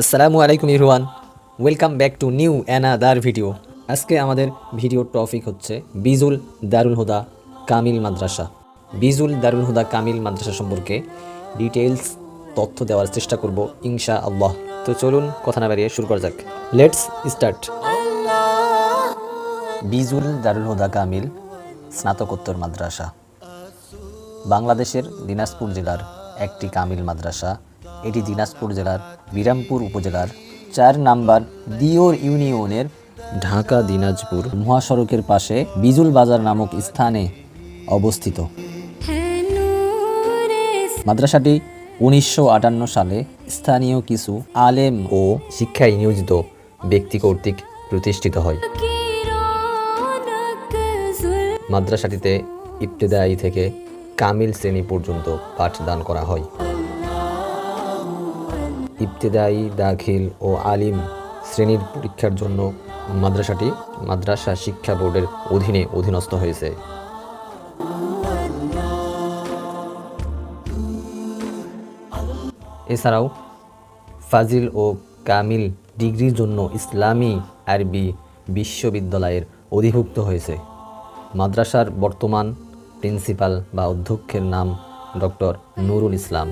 আসসালামু আলাইকুম everyone welcome back to new another video. আজকে আমাদের ভিডিওর টপিক হচ্ছে বিজুল দারুল হুদা কামিল মাদ্রাসা। বিজুল দারুল হুদা কামিল মাদ্রাসা সম্পর্কে ডিটেলস তথ্য দেওয়ার চেষ্টা করব ইনশা আল্লাহ তো চলুন কথা না বাড়িয়ে শুরু করা যাক। লেটস স্টার্ট বিজুল দারুল হুদা কামিল স্নাতকোত্তর মাদ্রাসা। বাংলাদেশের দিনাজপুর জেলার একটি কামিল মাদ্রাসা। এটি দিনাজপুর জেলার বিরামপুর উপজেলার চার নাম্বার দিওর ইউনিয়নের ঢাকা দিনাজপুর মহাসড়কের পাশে বিজুল বাজার নামক স্থানে অবস্থিত। মাদ্রাসাটি উনিশশো আটান্ন সালে স্থানীয় কিছু আলেম ও শিক্ষায় নিয়োজিত ব্যক্তি কর্তৃক প্রতিষ্ঠিত হয়। মাদ্রাসাটিতে ইবতেদায়ী থেকে কামিল শ্রেণি পর্যন্ত পাঠদান করা হয়। ইবতেদায়ী, দাখিল ও আলিম শ্রেণির পরীক্ষার জন্য মাদ্রাসাটি মাদ্রাসা শিক্ষা বোর্ডের অধীনে অধীনস্থ হয়েছে। এছাড়াও ফাজিল ও কামিল ডিগ্রির জন্য ইসলামী আরবি বিশ্ববিদ্যালয়ের অধিভুক্ত হয়েছে। মাদ্রাসার বর্তমান প্রিন্সিপাল বা অধ্যক্ষের নাম ডক্টর নুরুল ইসলাম।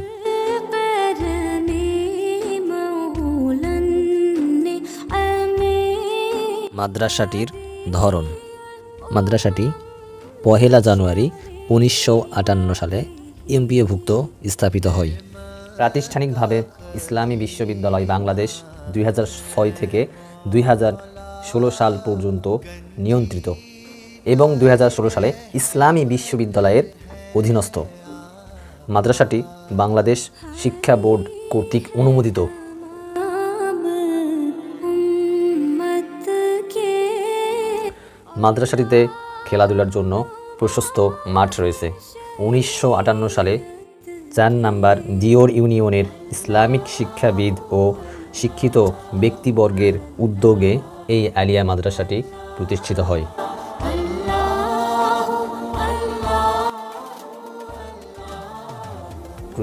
মাদ্রাসাটির ধরন। মাদ্রাসাটি পহেলা জানুয়ারি উনিশশো আটান্ন সালে এমপিএভুক্ত স্থাপিত হয়। প্রাতিষ্ঠানিকভাবে ইসলামী বিশ্ববিদ্যালয় বাংলাদেশ দুই হাজার ছয় থেকে দুই হাজার ষোলো সাল পর্যন্ত নিয়ন্ত্রিত। এবং দু হাজার ষোলো সালে ইসলামী বিশ্ববিদ্যালয়ের অধীনস্থ। মাদ্রাসাটি বাংলাদেশ শিক্ষা বোর্ড কর্তৃক অনুমোদিত। মাদ্রাসাটিতে খেলাধুলার জন্য প্রশস্ত মাঠ রয়েছে। উনিশশো আটান্ন সালে চার নাম্বার দিওর ইউনিয়নের ইসলামিক শিক্ষাবিদ ও শিক্ষিত ব্যক্তিবর্গের উদ্যোগে এই আলিয়া মাদ্রাসাটি প্রতিষ্ঠিত হয়।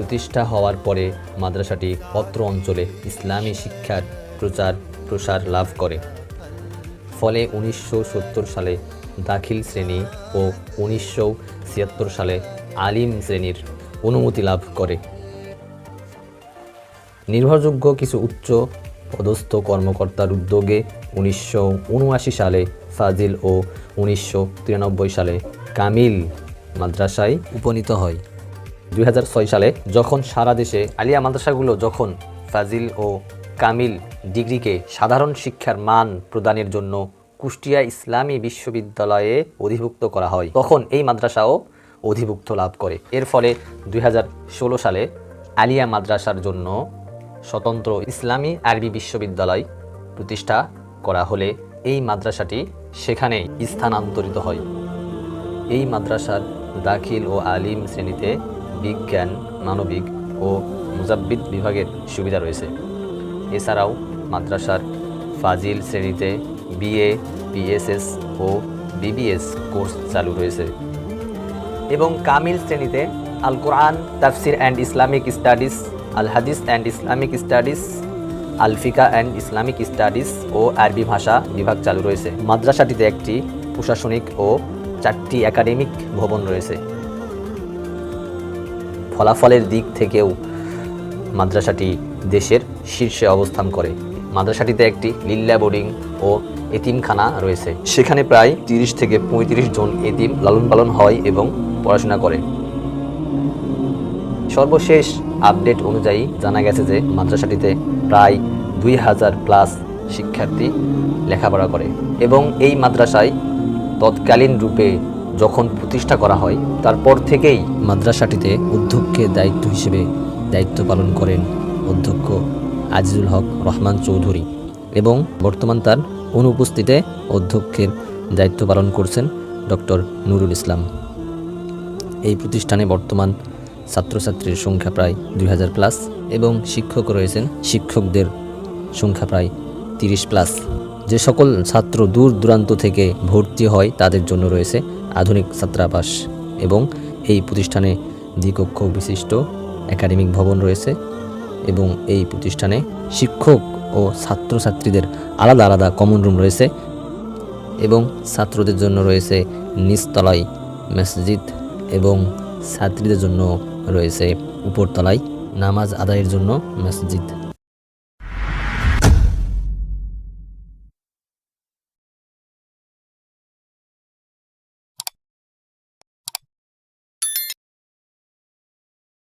প্রতিষ্ঠা হওয়ার পরে মাদ্রাসাটি অত্র অঞ্চলে ইসলামী শিক্ষার প্রচার প্রসার লাভ করে। ফলে উনিশশো সত্তর সালে দাখিল শ্রেণি ও উনিশশো ছিয়াত্তর সালে আলিম শ্রেণির অনুমতি লাভ করে। নির্ভরযোগ্য কিছু উচ্চ পদস্থ কর্মকর্তার উদ্যোগে উনিশশো উনআশি সালে ফাজিল ও উনিশশো তিরানব্বই সালে কামিল মাদ্রাসায় উপনীত হয়। দুই হাজার ছয় সালে যখন সারা দেশে আলিয়া মাদ্রাসাগুলো যখন ফাজিল ও কামিল ডিগ্রিকে সাধারণ শিক্ষার মান প্রদানের জন্য কুষ্টিয়া ইসলামী বিশ্ববিদ্যালয়ে অধিভুক্ত করা হয়, তখন এই মাদ্রাসাও অধিভুক্ত লাভ করে। এর ফলে দুই হাজার ষোলো সালে আলিয়া মাদ্রাসার জন্য স্বতন্ত্র ইসলামী আরবি বিশ্ববিদ্যালয় প্রতিষ্ঠা করা হলে এই মাদ্রাসাটি সেখানেই স্থানান্তরিত হয়। এই মাদ্রাসার দাখিল ও আলিম শ্রেণীতে বিজ্ঞান, মানবিক ও মুজাব্বিদ বিভাগের সুবিধা রয়েছে। এছাড়াও মাদ্রাসার ফাজিল শ্রেণীতে বিএ, বিএসএস ও বিবিএস কোর্স চালু রয়েছে। এবং কামিল শ্রেণীতে আল কোরআন তাফসির অ্যান্ড ইসলামিক স্টাডিজ আল হাদিস অ্যান্ড ইসলামিক স্টাডিজ, আলফিকা অ্যান্ড ইসলামিক স্টাডিজ ও আরবি ভাষা বিভাগ চালু রয়েছে। মাদ্রাসাটিতে একটি প্রশাসনিক ও চারটি একাডেমিক ভবন রয়েছে। ফলাফলের দিক থেকেও মাদ্রাসাটি দেশের শীর্ষে অবস্থান করে। মাদ্রাসাটিতে একটি লিল্লা বোর্ডিং ও এতিমখানা রয়েছে। সেখানে প্রায় তিরিশ থেকে পঁয়ত্রিশ জন এতিম লালন পালন হয় এবং পড়াশোনা করে। সর্বশেষ আপডেট অনুযায়ী জানা গেছে যে, মাদ্রাসাটিতে প্রায় দুই হাজার প্লাস শিক্ষার্থী লেখাপড়া করে এবং এই মাদ্রাসায় তৎকালীন রূপে যখন প্রতিষ্ঠা করা হয়, তারপর থেকেই মাদ্রাসাটিতে অধ্যক্ষের দায়িত্ব হিসেবে দায়িত্ব পালন করেন অধ্যক্ষ আজিজুল হক রহমান চৌধুরী এবং বর্তমান তার অনুপস্থিতিতে অধ্যক্ষের দায়িত্ব পালন করছেন ডক্টর নুরুল ইসলাম। এই প্রতিষ্ঠানে বর্তমান ছাত্রছাত্রীর সংখ্যা প্রায় দুই হাজার প্লাস এবং শিক্ষক রয়েছেন, শিক্ষকদের সংখ্যা প্রায় তিরিশ প্লাস। যে সকল ছাত্র দূর দূরান্ত থেকে ভর্তি হয়, তাদের জন্য রয়েছে আধুনিক ছাত্রাবাস এবং এই প্রতিষ্ঠানে দ্বিকক্ষ বিশিষ্ট একাডেমিক ভবন রয়েছে এবং এই প্রতিষ্ঠানে শিক্ষক ও ছাত্রছাত্রীদের আলাদা আলাদা কমন রুম রয়েছে এবং ছাত্রদের জন্য রয়েছে নিচতলায় মসজিদ এবং ছাত্রীদের জন্য রয়েছে উপরতলায় নামাজ আদায়ের জন্য মসজিদ।